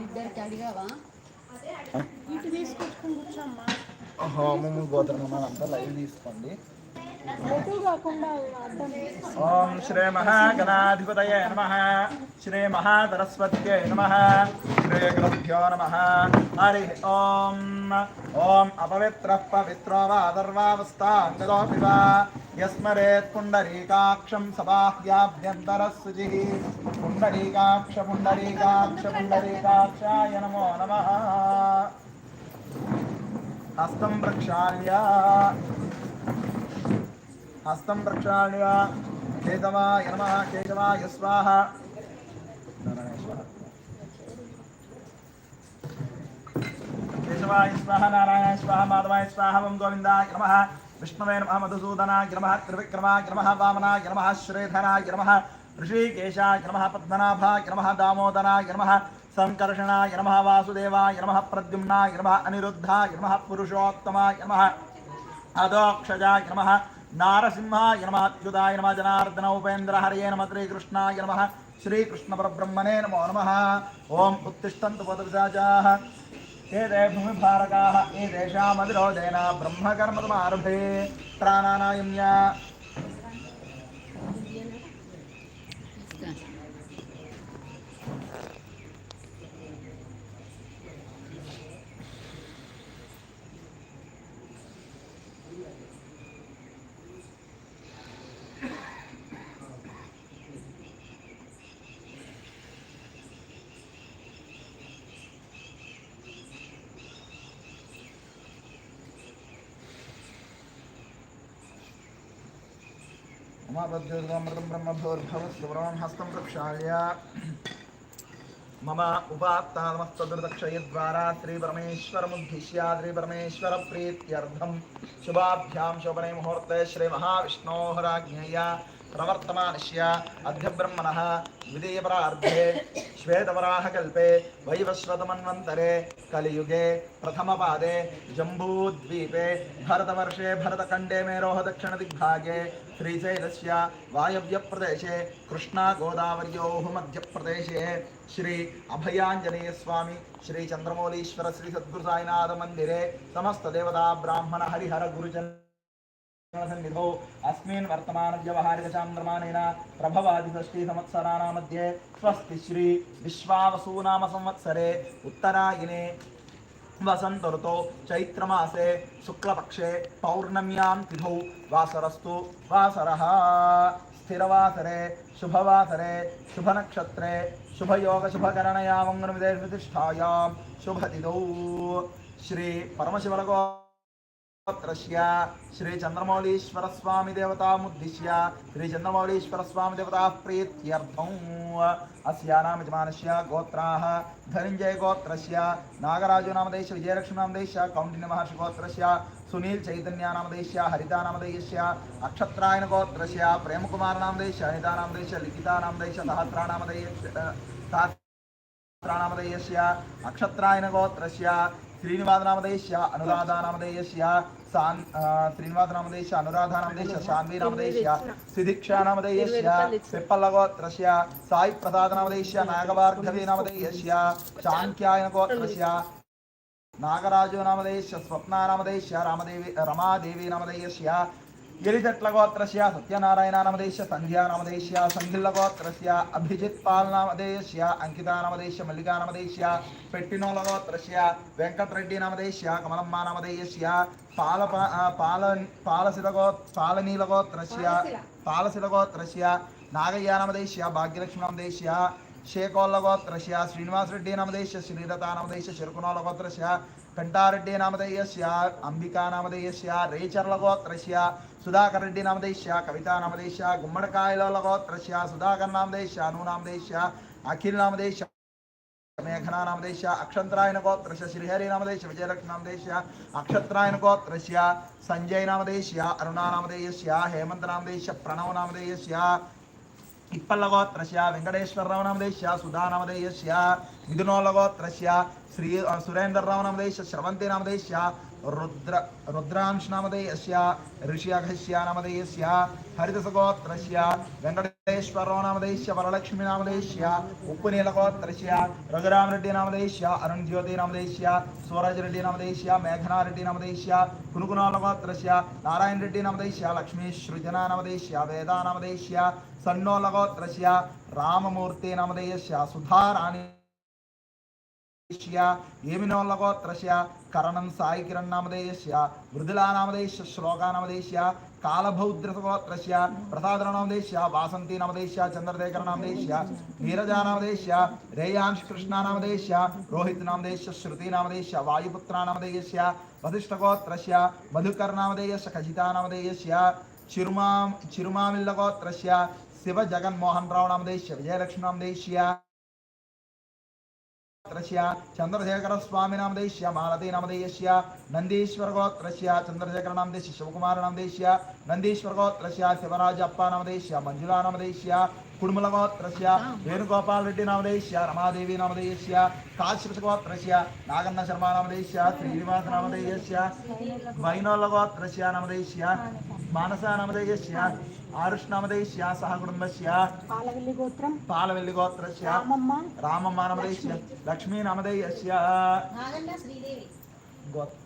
వాళ్ళిద్దరికి అడిగావా? అంతా లైవ్ తీసుకోండి. ఓం శ్రీ మహాగణాధిపతయ నమ. శ్రీ మహాసరస్వత్యై నమ. శ్రీ గురుభ్యో నమ. హరి ఓం. ఓం అపవిత్ర పవిత్రో వాదర్వావస్థాంగదోపి వా యస్మరేత్ పుండరీకాక్షం సబాహ్యాభ్యంతరశుచి పుండరీకాక్ష పుండరీకాక్ష పుండరీకాక్షాయ నమో నమ హస్తం ప్రక్షాళ్య హస్తం ప్రక్షాళ్య కేశవాయ నమ కేశవాయ స్వాహ కేశవాయ స్వాహ నారాయణ స్వాహ మాధవాయ స్వాహ ఓం గోవిందాయ నమ విష్ణవే నమ మధుసూదనాయ నమ త్రివిక్రమాయ నమ వామనాయ నమ శ్రీధరాయ నమ ఋషికేశాయ నమ పద్మనాభాయ నమ దామోదరాయ నమ సంకర్షణాయ నమ వాసుదేవాయ నమ ప్రద్యుమ్నాయ నమ అనిరుద్ధాయ నమ పురుషోత్తమాయ నమ అదోక్షజాయ నమ నారసింహాయ నమ అచ్యుతాయ నమ జనార్దన ఉపేంద్ర హరయే నమ శ్రీకృష్ణాయ నమ శ్రీకృష్ణ పరబ్రహ్మణే నమో నమ ఓం ఉత్తిష్టంతు एते ब्रह्मकर्म एतेषामधिरोधेन ब्रह्मकर्मकमारभे प्राणानायम्या उमापद्योतमृतं ब्रह्मभोर्भवत् सुवरणं हस्तं प्रक्षाल्य मम उपात्तानमस्तदृदक्षयद्वारा श्रीपरमेश्वरमुद्दिश्य श्रीपरमेश्वरप्रीत्यर्थं शुभाभ्यां शोभने मुहूर्ते श्रीमहाविष्णोः राज्ञया ప్రవర్తమానశ్య అధ్యబ్రహ్మణ ద్వితీయపరార్థే శ్వేతవరాహకల్పే వైవస్వతమన్వంతరే కలియుగే ప్రథమపాదే జంబూద్వీపే భరతవర్షే భరతఖండే మేరోహ దక్షిణ దిగ్భాగే శ్రీశైలస్య వాయవ్యప్రదేశే కృష్ణాగోదావర్యో మధ్యప్రదేశే శ్రీ అభయాంజనేయస్వామి శ్రీ చంద్రమౌళీశ్వర శ్రీ సద్గురు సాయినాథ మందిరే సమస్త దేవతా బ్రాహ్మణ హరిహర గురుజన్ सन्निधौ अस्मिन् वर्तमानव्यवहारिकचान्द्रमानेन प्रभवादिषष्टि संवत्सराणां मध्ये स्वस्ति श्री विश्वावसूनाम संवत्सरे उत्तरायणे वसंत ऋतौ चैत्रमासे शुक्लपक्षे पौर्णम्यां तिथौ वासरस्तु वासरः। स्थिरवासरे, शुभवासरे, शुभनक्षत्रे, शुभयोग शुभकरणया मङ्गलविदेशप्रतिष्ठायां शुभतिथौ। श्री परमशिवलगो స్తోత్రస్య శ్రీ చంద్రమౌళీశ్వర స్వామి దేవతాముద్దిశ్య శ్రీ చంద్రమౌళీశ్వర స్వామి దేవతా ప్రీత్యర్థం అస్యానామిజమానస్య గోత్రాः ధనంజయ గోత్రస్య నాగరాజు నామదేశ విజయలక్ష్మి నామదేశ కౌండిన్య మహర్షి గోత్రస్య సునీల్ చైతన్య నామదేశ హరిత నామదేశ అక్షత్రాయణ గోత్రస్య ప్రేమకుమార నామదేశ అనిత నామదేశ లిఖిత నామదేశ సహస్రా నామదేశ నామధేయస్య అక్షత్రాయణ గోత్రస్య శ్రీనివాసనామధేయస్య అనురాధానామధేయస్య సాన్ శ్రీనివాసనామధేయస్య అనురాధానామధేయస్య శాన్వీనామధేయస్య సిధిక్షానామధేయస్య పిప్పల్లగోత్రస్య సాయి ప్రసాదనామదేశ్య నాగభార్గవీనామధేయస్య శాంఖ్యాయన గోత్రస్య నాగరాజు నామదేశ్య స్వప్నానామధేయస్య రామదేవి రమాదేవి నామధేయస్య గిరిజట్లగోత్రస్య సత్యనారాయణానామదేశ్య సంధ్యానామదేశ్య సంధిల్లగోత్రస్య అభిజిత్ పాల్నామదేశ్య అంకితానామదేశ్య మల్లికానామదేశ్య పెట్టినోలగోత్రస్య వెంకటరెడ్డి నామదేశ్య కమలమ్మానామదేశ్య పాల పాల పాలశిలగో పాలనీలగోత్రస్య పాలశిలగోత్రస్య నాగయ్యానామదేశ్య భాగ్యలక్ష్మీనామదేశ్య శేకోల్లగోత్రస్య శ్రీనివాసరెడ్డి నామదేశ్య శ్రీరథానామదేశ్య శిరుకునోలగోత్రస్య సుధాకర్ రెడ్డి నామధేయస్య కవితా గుమ్మడికాయల గుమ్మడికాయలగోత్రస్య సుధాకర్ నామధేయస్య అను నామధేయస్య అఖిల్ నామధేయస్య మేఘనా నామదేశ అక్షంత్రాయన గోత్రశ శ్రీహరి నామదేశ విజయలక్ష్మి నామదేశ అక్షత్రాయన గోత్రస్య సంజయ్ నామధేయస్య అరుణా నామధేయస్య హేమంత్ నామదేశ ప్రణవ్ నామధేయస్య ఇప్పల్లగోత్రస్య వెంకటేశ్వరరావు నామదేశ్య సుధానామదేయస్య మిథునోలగోత్రస్య శ్రీ సురేంద్రరావు నామదేశ్య స్రవంతి నామదేశ్య రుద్ర రుద్రాంశ నామదేయస్య ఋష్యఘస్య నామదేయస్య హరిదసగోత్రస్య వెంకటేశ్వరరావు నామదేశ్య వరలక్ష్మి నామదేశ్య ఉప్పునీలగోత్రస్య రఘురామరెడ్డి నామదేశ్య అరుణ్ జ్యోతి నామదేశ్య సూరజ్ రెడ్డి నామదేశ్య మేఘనారెడ్డి నామదేశ్య కునుకునాలగోత్రస్య నారాయణ రెడ్డి నామదేశ్య లక్ష్మీ సృజన నామదేశ్య వేదా నామదేశ్య సన్నోలగోత్రస్య రామమూర్తి నామదేయస్య సుధారాణి ఏమినోల్లగోత్రస్య కరణం సాయి కిరణ్ నామధేయస్య మృదులా నామదేశ్య శ్లోకా నామధేయస్య కాలభౌద్రసగోత్రస్య ప్రసాదర నామధేయస్య వాసంతి నామధేయస్య చంద్రశేఖర నామదేశ్య నీరజా నామధేయస్య రేయాంశ్ కృష్ణ నామదేశ్య రోహిత్ నామదేశ్య శృతి నామదేశ్య వాయుపుత్ర నామధేయస్య వధిష్ఠగోత్రస్య మధుకర్ నామధేయస్య ఖజితా నామధేయస్య చిరుమా చిరుమామిల్లగోత్రస్య శివ జగన్మోహన్ రావు రావునామదేశ్య విజయలక్ష్మీనామదేశ్య గోత్రస్య చంద్రశేఖర స్వామి నామదేశ్య మాలతి నామదేయస్య నందీశ్వర గోత్రశ్య చంద్రశేఖర నామదేశ్య శివకుమార నామదేశ్య నందీశ్వర గోత్రశ్య శివరాజప్ప నామదేశ్య మంజులా నామదేశ్య కుడుమలగోత్రస్య వేణుగోపాల్ రెడ్డి నామదేశ్య రమాదేవి నామదేశ్య కాశ్యప గోత్రస్య నాగన్న శర్మ నామదేశ్య శ్రీనివాస నామదేశ్య వైనోల్లగోత్రస్య నామదేశ్య మానస నామదేశ్య ఆరుష్ నామదేశ్య సహ కుటుంబస్య పాలవెల్లి గోత్రం పాలవెల్లి గోత్రస్య రామమ్మ రామమ్మ నామదేశ్య లక్ష్మీ నామదేయస్య గోత్ర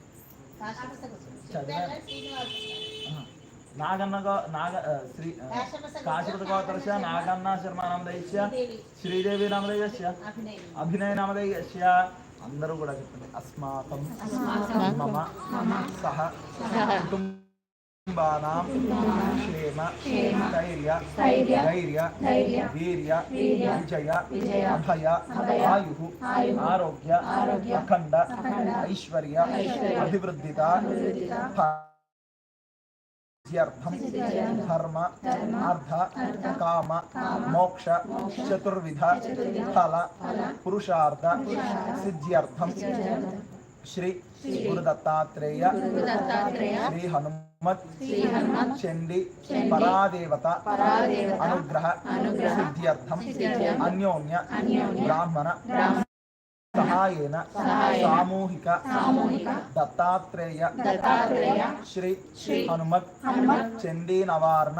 నాగన్న నాగ శ్రీ కాశీపత గోత్రస్య నాగన్న శర్మ నామదేయస్య శ్రీదేవి. నామదేయస్య అభినయ్. నామదేయస్య అందరూ కూడా చెప్పండి. అస్మాకం మమ సహ కుటుంబానాం క్షేమ ధైర్య ధైర్య. వీర్య విజయ అభయ ఆయు ఆరోగ్య అఖండ ఐశ్వర్య అభివృద్ధిత सिद्ध्यर्थम धर्म अर्थ काम मोक्ष चतुर्विध फल पुरुषार्थ सिद्ध्यर्थम। श्री गुरुदत्तात्रेय श्री हनुमान हनुमत चंडी परादेवता अनुग्रह सिद्ध्यर्थम। अन्योन्य ब्राह्मण। సహాయేన సామూహిక దత్తాత్రేయ శ్రీ హనుమత్ చండీ నవారణ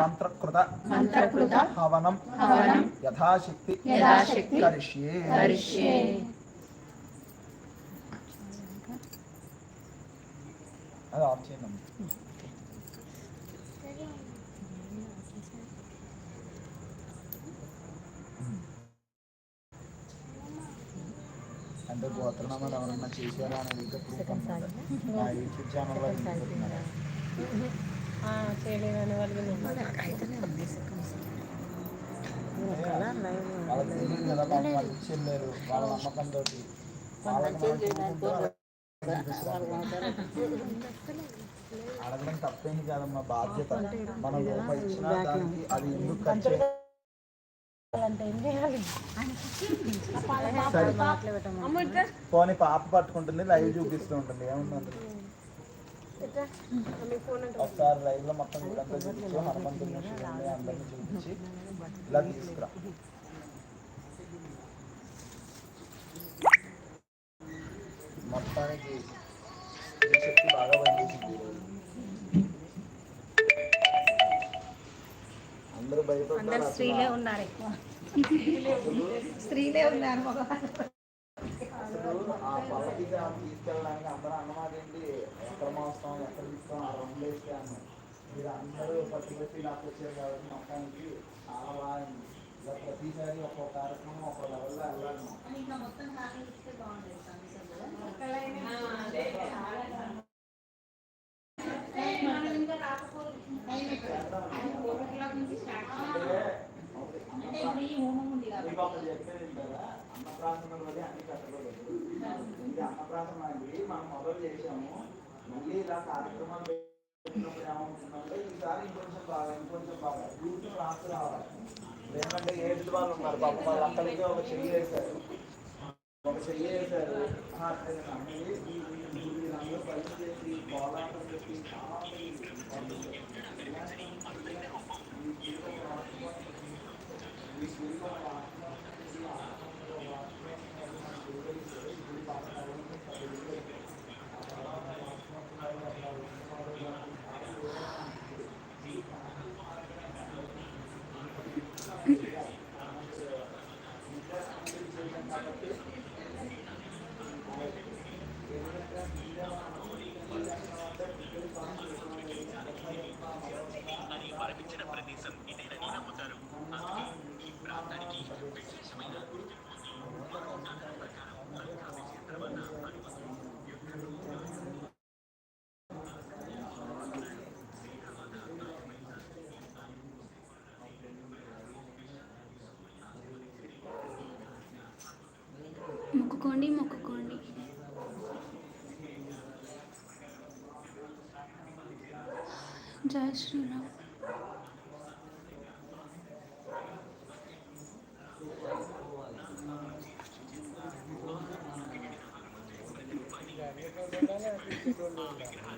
మంత్రకృత హవనం యథాశక్తి కరిష్యే. అది ఆఫ్ చేయండి. అంటే గోత్రనామాలు ఎవరన్నా చేశారా అనేది ఇంకా ప్రూఫ్ నా యూట్యూబ్ ఛానల్లో. చేయలేదని వాళ్ళు వాళ్ళకి తెలియదు కదా పాపం వాళ్ళు ఇచ్చి వెళ్ళారు వాళ్ళ నమ్మకంతో అడగడం తప్పేమి కాదమ్మా బాధ్యత. మనం రూపాయి ఇచ్చినా దానికి అది ఎందుకు ఖర్చు పోనీ పాప పట్టుకుంటుంది లైవ్ చూపిస్తూ ఉంటుంది. ఏముంది ఒకసారి లైవ్లో మొత్తం వీళ్ళంతా చూపించి హనుమంతుని చూపించి ఇలా తీసుకురా. మొత్తానికి అందరూ అసలు ఉన్నారు ఎక్కువ. స్త్రీలే ఉన్నారు మగవాళ్ళు అసలు ఆ పల్లకి సేవ తీసుకెళ్ళడానికి అందరూ అన్నమాట ఏంటి ఎక్కడ మోస్తాం ఎక్కడ తీస్తాం ఆ రెండు మీరు అందరూ పట్టుకొచ్చి నాకు వచ్చారు కాబట్టి మొత్తానికి చాలా బాగా అయింది. ఇలా ప్రతిసారి ఒక్కొక్క కార్యక్రమం ఒక్కో లెవెల్లో వెళ్ళాలి మనం. ఇంకా మొత్తం మీకు కాబట్టి ఒకటి చెప్పేది ఏంటంటే అన్నప్రాసనం వల్ల అన్ని కట్టలేదు ఇది అన్నప్రాసనం అండి మనం మొదలు చేసాము మళ్ళీ ఇలా కార్యక్రమాలు పెట్టినప్పుడు ఏమవుతుందంటే ఈసారి ఇంకొంచెం బాగా ఇంకొంచెం బాగా యూట్యూబ్ రాస్తూ రావాలి ఎందుకంటే ఏడు వాళ్ళు ఉన్నారు పాపం వాళ్ళు అక్కడికి ఒక చెయ్యి వేశారు ఒక చెయ్యి వేశారు ఆ, అక్కడ నమ్మి ఈ ఈ వీళ్ళందరూ పని చేసి కోలాటం పెట్టి చాలా మొక్కుకోండి మొక్కుకోండి. జై శ్రీరామ్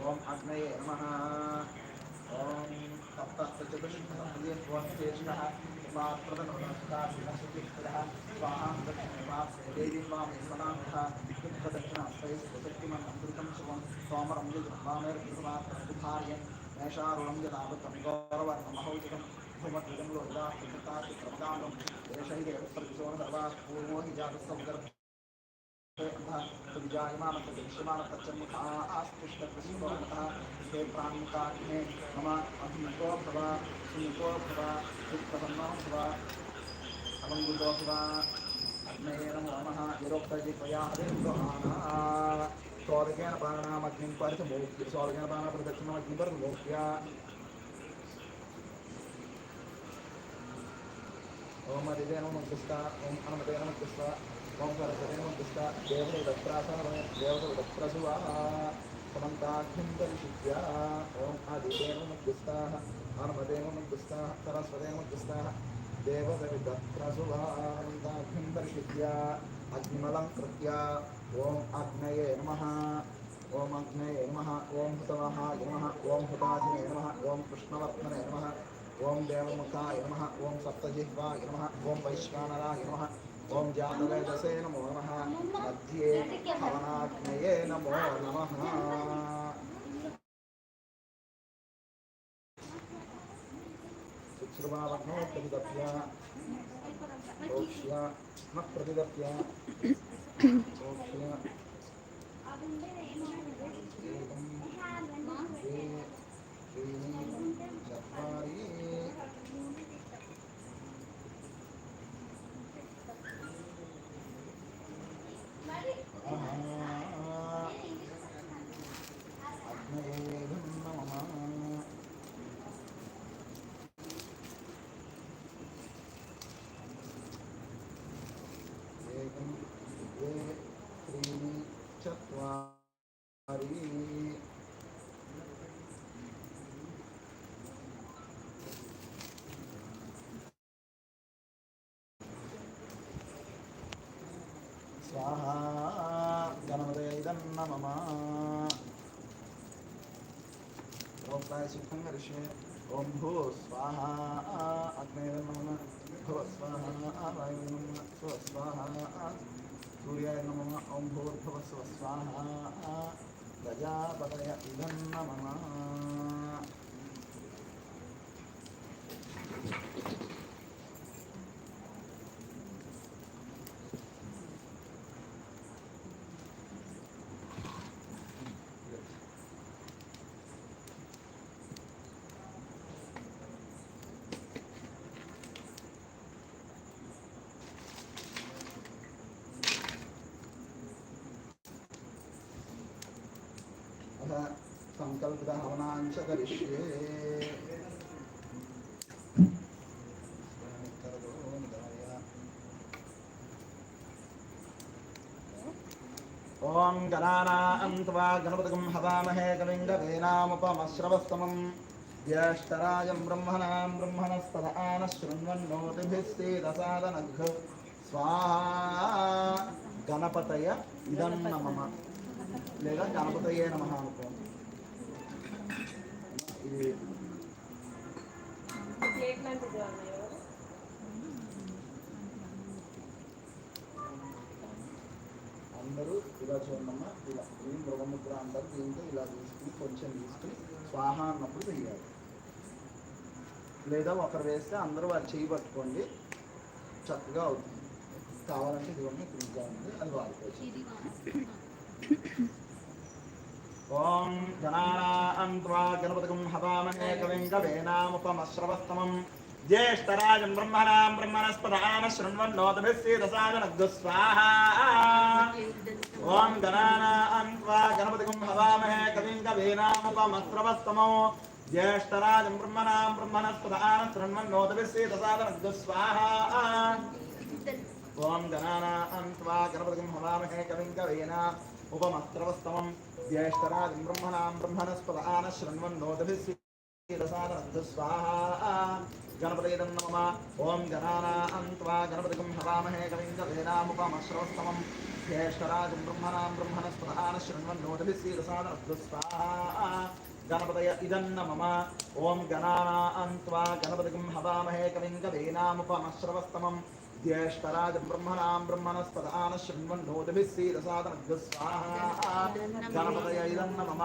ఓం అగ్నయే నమ ఓం సప్తచతుష్షేషः స్వాహాం దేవీం వాం స్మరామः యుద్ధదక్షిణాస్తైస్వశక్తిమన్నంతృతం శుభం సోమరం యజుర్వామేర్భిర్వాత్రముధార్య మేషారుణం యదావతం గౌరవర్ణమహౌచితం భూమద్విజంలో యదాస్తాతిప్రదానం దేశైదే ప్రతిశోన సర్వా పూర్వో హి క్షమానపచ్చముఖా ఆస్పృష్టకృష్ణమత హే ప్రాణముఖాగ్నే మమ అభిముఖో భవ సుముఖో భవ సుప్రసన్నో భవ అవంగుతో భవ అగ్నయే నమో నమ యురోక్తజి త్వయా హరిర్గోహానా స్వర్గేణ ప్రాణామగ్నిం పరితమోక్య స్వర్గేణ ప్రాణ ప్రదక్షిణమగ్నిం పరితమోక్య ఓం అదిదే నమ కృష్ణ ఓం హనుమదే కృష్ణ. ఓం సరస్వతీం పుష్ట దేవత దత్రాసనమే దేవత దత్రసువా సమంతాఖ్యం పరిశుద్ధ్యా ఓం ఆదిదేవముద్దుస్తా హనుమదేవముద్దుస్తా సరస్వదేవముద్దుస్తా దేవతవి దత్రసువా సమంతాఖ్యం పరిశుద్ధ్యా అగ్నిమలం కృత్య ఓం ఆగ్నేయే నమ ఓం అగ్నయే నమ ఓం హుతమహాయ నమ ఓం హుతాసినే నమ ఓం కృష్ణవర్ధనే నమ ఓం దేవముఖాయ నమ ఓం సప్తజిహ్వాయ నమ ఓం వైశ్వానరాయ నమ ओम जानवेदसे नमो नमः मध्ये हवनाग्नये नमो नमः। शुश्रुवावह्नो స్వాహా గణపదేదన్న మమ ప్రోక్తాయ సుఖం కరిష్యే ఓం భూ స్వాహ అగ్నేదన్న మమ భవ స్వాహ వాయుర్నమ స్వ స్వాహ సూర్యాయ నమ. ఓం భూర్భవ స్వ స్వాహ ప్రజాపతయ ఇదన్న మమ अथ सङ्कल्पहवनाञ्च करिष्ये ॐ गणानां त्वा गणपतिगुं हवामहे कविङ्गवेनामुपमश्रवस्तमम् ज्येष्ठराजं ब्रह्मणां ब्रह्मणस्तदानः शृण्वन्नोतिभिः सीदसादनघ स्वाहा गणपतय इदं न मम లేదా గణపతయే నమ అనుకో. ఇది అందరూ ఇలా చూడమ్మా ఇలా ఈ మృగముద్ర అందరూ దీంతో ఇలా తీసుకుని కొంచెం తీసుకుని స్వాహ అన్నప్పుడు వేయాలి లేదా ఒకరు వేస్తే అందరూ వారు చేయి పట్టుకోండి చక్కగా అవుతుంది. కావాలంటే ఇదిగోండి ఇక్కడ ఇంకా ఉంది అది వాడుకోవచ్చు. ఓం గణానాన్వా గణపతికం హవామహే కవిం కవేనాముపమశ్రవస్తమం. జ్యేష్ఠరాజం బ్రహ్మణాం బ్రహ్మణస్పదాన శృణ్వన్నోతభిస్సీదసాదనగ్ధ స్వాహా ఓం గణానాన్వా గణపతికం హవామహే కవిం కవేనాముపమశ్రవస్తమో. జ్యేష్ఠరాజం బ్రహ్మణాం బ్రహ్మణస్పదాన శృణ్వన్నోతభిస్సీదసాదనగ్ధ స్వాహా ఓం గణానాన్వా గణపతికం హవామహే కవిం కవేనా ఉపమస్త్రవస్తమం జ్యేష్ఠరాజం బ్రహ్మణాం బ్రహ్మణస్పద ఆన శృణ్వన్నోదభిస్సాదనద్ధ గణపతిదం నమ ఓం గణానాన్వా గణపతికం హవామహే కవిం కవేనాముపమశ్రవస్తమం జ్యేష్ఠరాజం బ్రహ్మణాం బ్రహ్మణస్పద ఆన శృణ్వన్నోదభిస్సాదనద్ధ గణపతయ ఇదన్న మమ ఓం గణానాన్వా గణపతికం హవామహే కవింగవేనాముపమశ్రవస్తమం జ్యేష్ఠరాజ బ్రహ్మణాం బ్రహ్మణస్పదాన శృణ్వన్నోదభిः శ్రీరసాదనగ్రస్వాహా గణపతయ ఇదం నమమ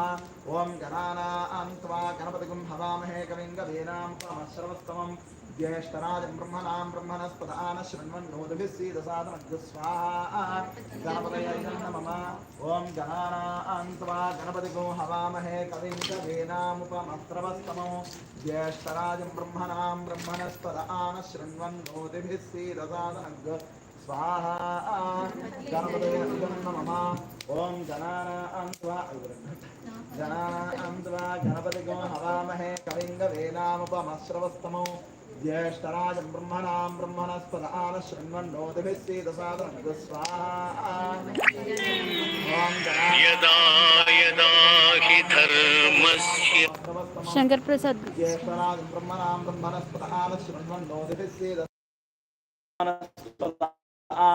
ఓం గణానాం త్వా గణపతిగం హవామహే కవింగవేనాం పరమశ్రవస్తమం జ్యేష్ఠరాజం బ్రహ్మణాం బ్రహ్మణస్పదాన శృణ్వన్నోదుభిः సీదసాదమగ్రస్వాహా గణపతయ నమ ఓం గణానాంత్వా గణపతిగో హవామహే కవిం च వేదాముపమత్రవస్తమో జ్యేష్ఠరాజం బ్రహ్మణాం బ్రహ్మణస్పదాన శృణ్వన్నోదుభిः సీదసాదమగ్ర స్వాహా గణపతయ నమ ఓం గణానాంత్వా జనానాం గణపతిగో హవామహే కవింగ వేదాముపమశ్రవస్తమో ज्येष्ठराज ब्रह्मणां ब्रह्मणस्पदानशृण्वन्नोदभिस्सेदसाधनस्वाहा शंकर प्रसाद ज्येष्ठराज ब्रह्मणां ब्रह्मणस्पदानशृण्वन्नोदभिस्सेदसाधनस्वाहा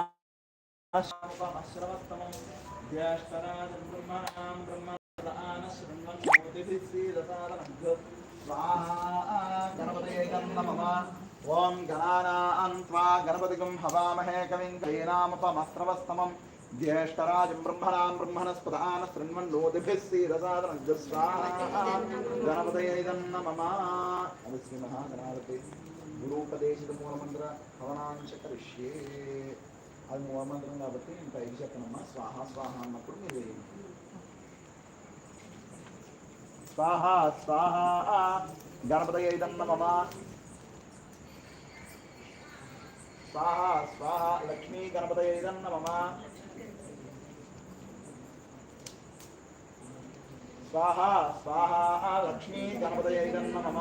ज्येष्ठराज ब्रह्मणां ब्रह्मणस्पदानशृण्वन्नोदभिस्सेदसाधनस्वाहा नमः ॐ गणानाम् त्वा गणपतिगुं हवामहे कविं कवीनामुपमस्रवस्तमम् ज्येष्ठराजं ब्रह्मणां ब्रह्मणस्पदान् शृण्वन्नोदिभिः सीरसादनज्वस्वाहा गणपतये न मम श्रीमः गणापति గురూపదేశితమూలమంత్ర భవనాంశ కరిష్యే అది మూలమంత్రం కాబట్టి నేను పైకి చెప్పనమ్మా స్వాహ స్వాహ అన్నప్పుడు మీరు స్వాహ స్వాహ గణపతయ ఇదన్న మమ స్వాహ స్వాహ లక్ష్మీ గణపతయ ఇదన్న మమ స్వాహ స్వాహ లక్ష్మీ గణపతయ ఇదన్న మమ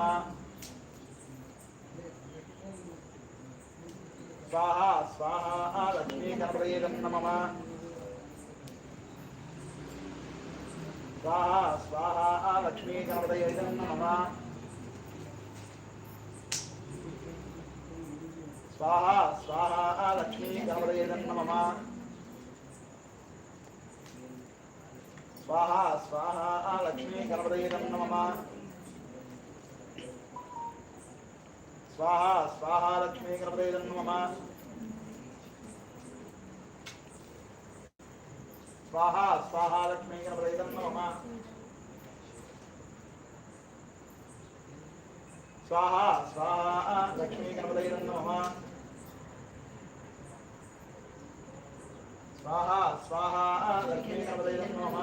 స్వాహ స్వాహ లక్ష్మీ గణపతయ ఇదన్న మమ స్వాహ స్వాహ లక్ష్మీ గణపతయ ఇదన్న స్వాహ స్వాహ లక్ష్మీ కమలయేదన్నమ స్వాహ స్వాహ లక్ష్మీ కనపడయేదన్నమ స్వాహా స్వాహ లక్ష్మీ కనపడయేదన్నమ స్వాహా స్వాహా లక్ష్మీ కనపడయేదన్నమ స్వాహా స్వాహా లక్ష్మీ కనపడయేదన్నమ స్వాహా స్వాహా లక్ష్మీ కవలయ నమః.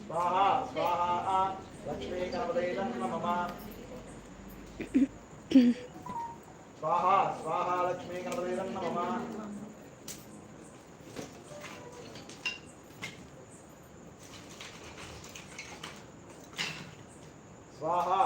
స్వాహా స్వాహా లక్ష్మీ కవలయ నమః. స్వాహా స్వాహా లక్ష్మీ కవలయ నమః. స్వాహా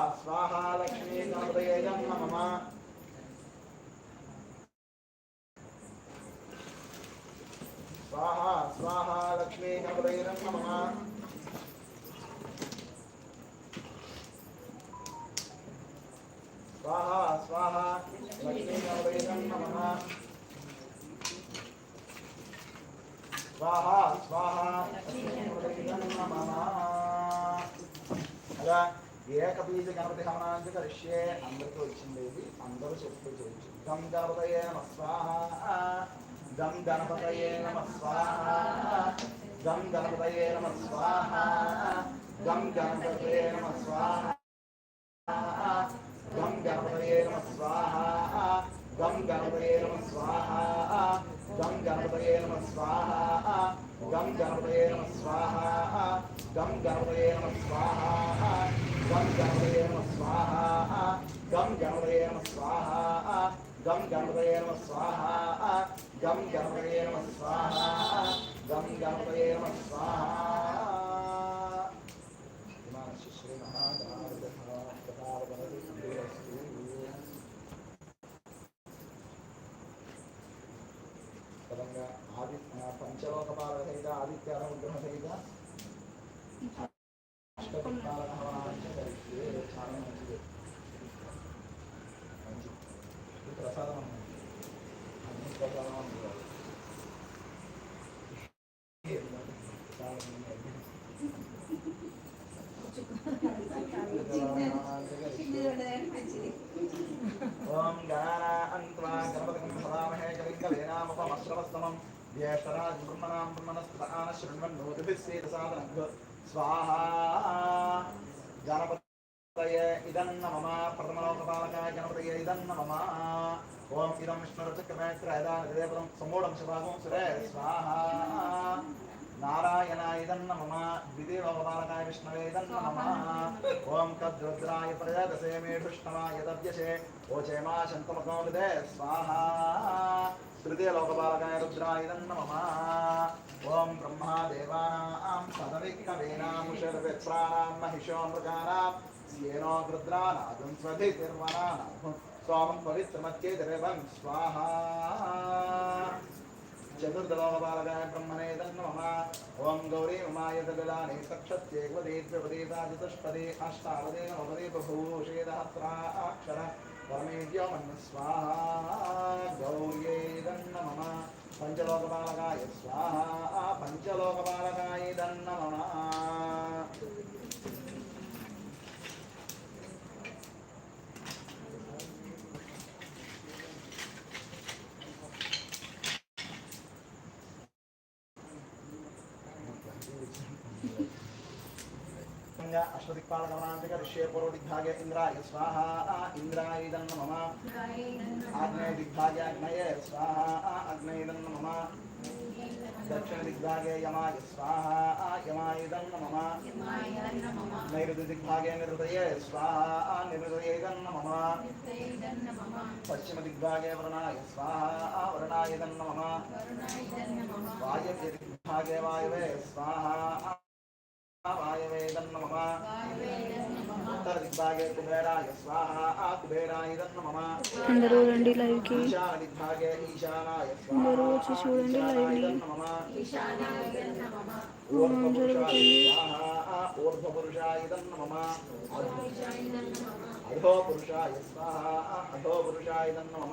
అలా ఏకబీజ గణపతి హవనాన్ని కరిష్యే అందరికీ వచ్చిండేది. అందరూ చెప్తూ చేయొచ్చు దం గణపతయే నమ స్వాహ. దం గణపతయే నమ స్వాహ. దం గణపతయే నమ స్వాహ. దం గణపతయే నమ స్వాహ. gấm gấm శ్రీరసాదన స్వాహ గణపతయ ఇదం నమ ప్రథమలోకపాలకాయ గణపతయ ఇదం నమ ఓం ఇదం విష్ణురసక్రమేత్రయదానదేవతం సమూఢం శుభాగం సురే స్వాహ నారాయణాయ ఇదం నమ ద్విదేవపాలకాయ విష్ణవే ఇదం నమ ఓం కద్రుద్రాయ ప్రజాదశే మే విష్ణవాయ దవ్యసే ఓ చేమా శంతమకౌలిదే స్వాహ तृतीय लोकपालकाय रुद्राय नमः ॐ ब्रह्मा देवानां पदविक्रमेणामुषर्वेत्राणां महिषो मृगाणां येनो रुद्रानादं स्वधितिर्वराणां स्वामं पवित्रमत्येतरेवं स्वाहा चतुर्दलोकपालकाय ब्रह्मणे नमः ॐ गौरी उमाय तदलाने सक्षत्येकवदेद्विपदेतादितुष्पदे अष्टावदे नवपदे बभूषेदहस्रा अक्षर परमेद्यो मन्यस्वाहा స్వాహా పంచలోకపాలకాయ దన్నమ अष्टदिक्पालकमनान्तिक ऋष्येपरोदिग्भागे इन्द्राय स्वाहा इन्द्राय इदं मम आग्नेयदिग्भागे अग्नये स्वाहा अग्नये इदं मम दक्षिणदिग्भागे यमाय स्वाहा यमायदं नमः नैऋतिदिग्भागे निवृतये स्वाहा निवृतयेदं नमः पश्चिमदिग्भागे वर्णाय स्वाहा वर्णायदं नमः वायव्यदिग्भागे वायवे स्वाहा అందరూ రండి లైవ్కి. అందరూ వచ్చి చూడండి లైవ్ని. హోమం జరుగుతుంది? అధో పురుషాయ స్వాహ అధో పురుషాయ నమ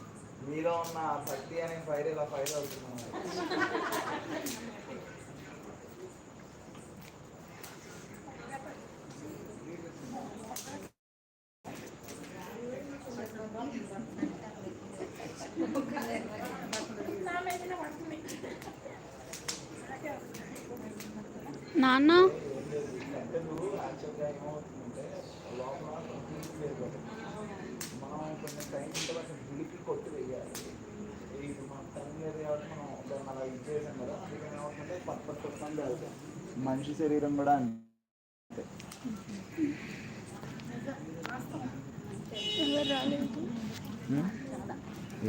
మీలో ఉన్న ఆ భక్తి అనే ఫైర్ ఇలా ఫైర్ అవుతున్నాం శరీరం కూడా అంతే.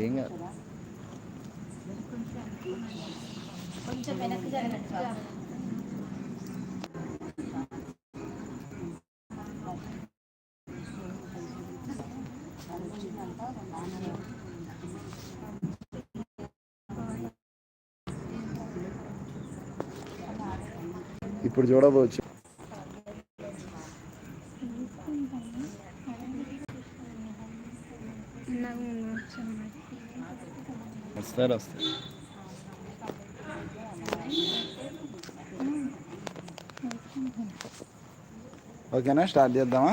ఏం కాదు. కొంచెం వెనక్కి ఇప్పుడు చూడవచ్చు వస్తారు వస్తారు ఓకేనా స్టార్ట్ చేద్దామా?